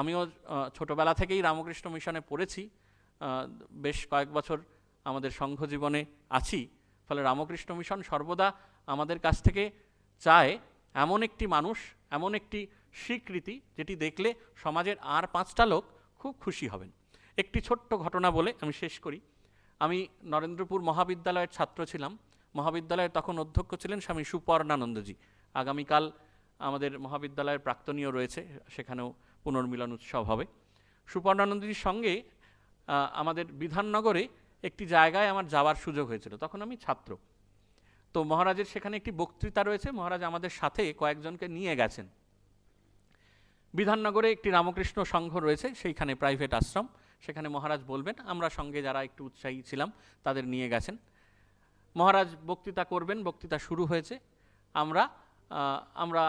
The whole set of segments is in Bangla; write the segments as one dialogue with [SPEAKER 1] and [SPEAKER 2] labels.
[SPEAKER 1] আমিও ছোটবেলা থেকেই রামকৃষ্ণ মিশনে পড়েছি বেশ কয়েক বছর আমাদের সংঘ জীবনে আছি। ফলে রামকৃষ্ণ মিশন সর্বদা আমাদের কাছ থেকে চায় এমন একটি মানুষ, এমন একটি স্বীকৃতি, যেটি দেখলে সমাজের আর পাঁচটা লোক খুব খুশি হবেন। একটি ছোট্ট ঘটনা বলে আমি শেষ করি। আমি নরেন্দ্রপুর মহাবিদ্যালয়ের ছাত্র ছিলাম। মহাবিদ্যালয়ের তখন অধ্যক্ষ ছিলেন স্বামী সুপর্ণানন্দজি। আগামীকাল আমাদের মহাবিদ্যালয়ের প্রাক্তনীয় রয়েছে, সেখানেও পুনর্মিলন উৎসব হবে। সুপর্ণানন্দীর সঙ্গে আমাদের বিধাননগরে একটি জায়গায় আমার যাওয়ার সুযোগ হয়েছিল। তখন আমি ছাত্র। তো মহারাজের সেখানে একটি বক্তৃতা রয়েছে। মহারাজ আমাদের সাথে কয়েকজনকে নিয়ে গেছেন। বিধাননগরে একটি রামকৃষ্ণ সংঘ রয়েছে, সেইখানে প্রাইভেট আশ্রম। সেখানে মহারাজ বলবেন, আমরা সঙ্গে যারা একটু উৎসাহী ছিলাম, তাদের নিয়ে গেছেন। মহারাজ বক্তৃতা করবেন, বক্তৃতা শুরু হয়েছে। আমরা আমরা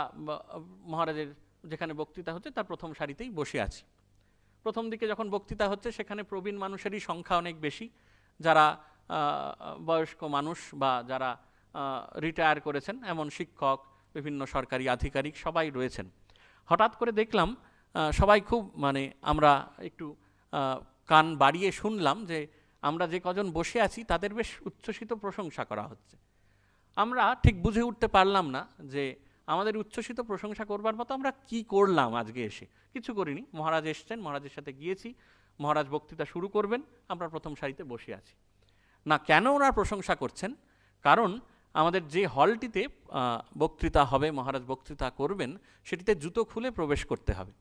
[SPEAKER 1] মহারাজের যেখানে বক্তৃতা হচ্ছে, তার প্রথম সারিতেই বসে আছি। প্রথম দিকে যখন বক্তৃতা হচ্ছে, সেখানে প্রবীণ মানুষেরই সংখ্যা অনেক বেশি। যারা বয়স্ক মানুষ বা যারা রিটায়ার করেছেন, এমন শিক্ষক, বিভিন্ন সরকারি আধিকারিক সবাই রয়েছেন। হঠাৎ করে দেখলাম সবাই খুব মানে আমরা একটু কান বাড়িয়ে শুনলাম যে আমরা যে কজন বসে আছি, তাদের বেশ উচ্ছ্বসিত প্রশংসা করা হচ্ছে। আমরা ঠিক বুঝে উঠতে পারলাম না যে আমাদের উচ্ছ্বসিত প্রশংসা করবার মতো আমরা কি করলাম আজকে এসে? কিছু করিনি। মহারাজ এসছেন, মহারাজের সাথে গিয়েছি। মহারাজ বক্তৃতা শুরু করবেন, আমরা প্রথম সারিতে বসে আছি। না, কেন ওনারা প্রশংসা করছেন? কারণ আমাদের যে হলটিতে বক্তৃতা হবে, মহারাজ বক্তৃতা করবেন, সেটিতে জুতো খুলে প্রবেশ করতে হবে।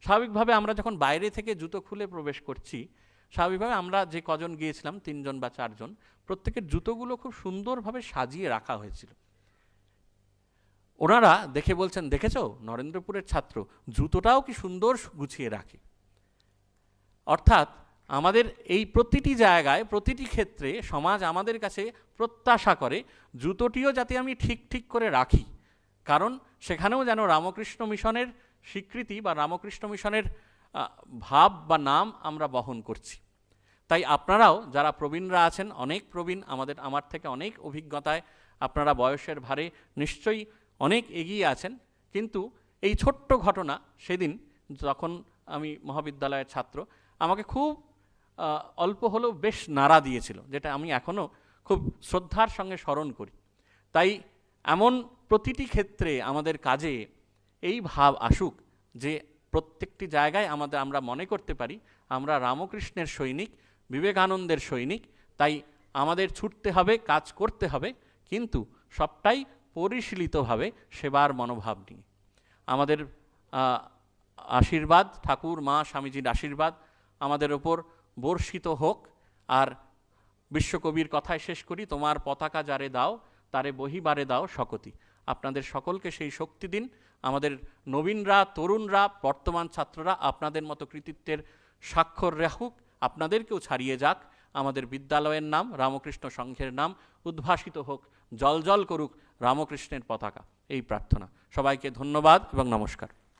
[SPEAKER 1] স্বাভাবিকভাবে আমরা যখন বাইরে থেকে জুতো খুলে প্রবেশ করছি, স্বাভাবিকভাবে আমরা যে কজন গিয়েছিলাম, তিনজন বা চারজন, প্রত্যেকের জুতোগুলো খুব সুন্দরভাবে সাজিয়ে রাখা হয়েছিল। ওনারা দেখে বলছেন, দেখেছ? নরেন্দ্রপুরের ছাত্র। জুতোটাও কি সুন্দর গুছিয়ে রাখে। অর্থাৎ আমাদের এই প্রতিটি জায়গায়, প্রতিটি ক্ষেত্রে সমাজ আমাদের কাছে প্রত্যাশা করে, জুতোটিও যাতে আমি ঠিক ঠিক করে রাখি। কারণ সেখানেও যেন রামকৃষ্ণ মিশনের স্বীকৃতি বা রামকৃষ্ণ মিশনের ভাব বা নাম আমরা বহন করছি। তাই আপনারাও যারা প্রবীণরা আছেন, অনেক প্রবীণ আমাদের, আমার থেকে অনেক অভিজ্ঞতায় আপনারা বয়সের ভারে নিশ্চয়ই অনেক এগিয়ে আছেন, কিন্তু এই ছোট্ট ঘটনা সেদিন যখন আমি মহাবিদ্যালয়ের ছাত্র, আমাকে খুব অল্প হলেও বেশ নাড়া দিয়েছিল, যেটা আমি এখনও খুব শ্রদ্ধার সঙ্গে স্মরণ করি। তাই এমন প্রতিটি ক্ষেত্রে আমাদের কাজে এই ভাব আসুক যে প্রত্যেকটি জায়গায় আমাদের, আমরা মনে করতে পারি, আমরা রামকৃষ্ণের সৈনিক, বিবেকানন্দের সৈনিক, তাই আমাদের ছুটতে হবে, কাজ করতে হবে, কিন্তু সবটাই পরিশীলিতভাবে সেবার মনোভাব নিয়ে। আমাদের আশীর্বাদ, ঠাকুর, মা, স্বামীজির আশীর্বাদ আমাদের ওপর বর্ষিত হোক। আর বিশ্বকবির কথায় শেষ করি, তোমার পতাকা যারে দাও, তারে বহিবারে দাও শকতি। আপনাদের সকলকে সেই শক্তি দিন। আমাদের নবীনরা, তরুণরা, বর্তমান ছাত্ররা আপনাদের মতো কৃতিত্বের স্বাক্ষর রাখুক। আপনাদেরকেও ছাড়িয়ে যাক। আমাদের বিদ্যালয়ের নাম, রামকৃষ্ণ সংঘের নাম, উদ্ভাসিত হোক, জল জল করুক রামকৃষ্ণের পতাকা। এই প্রার্থনা। সবাইকে ধন্যবাদ এবং নমস্কার।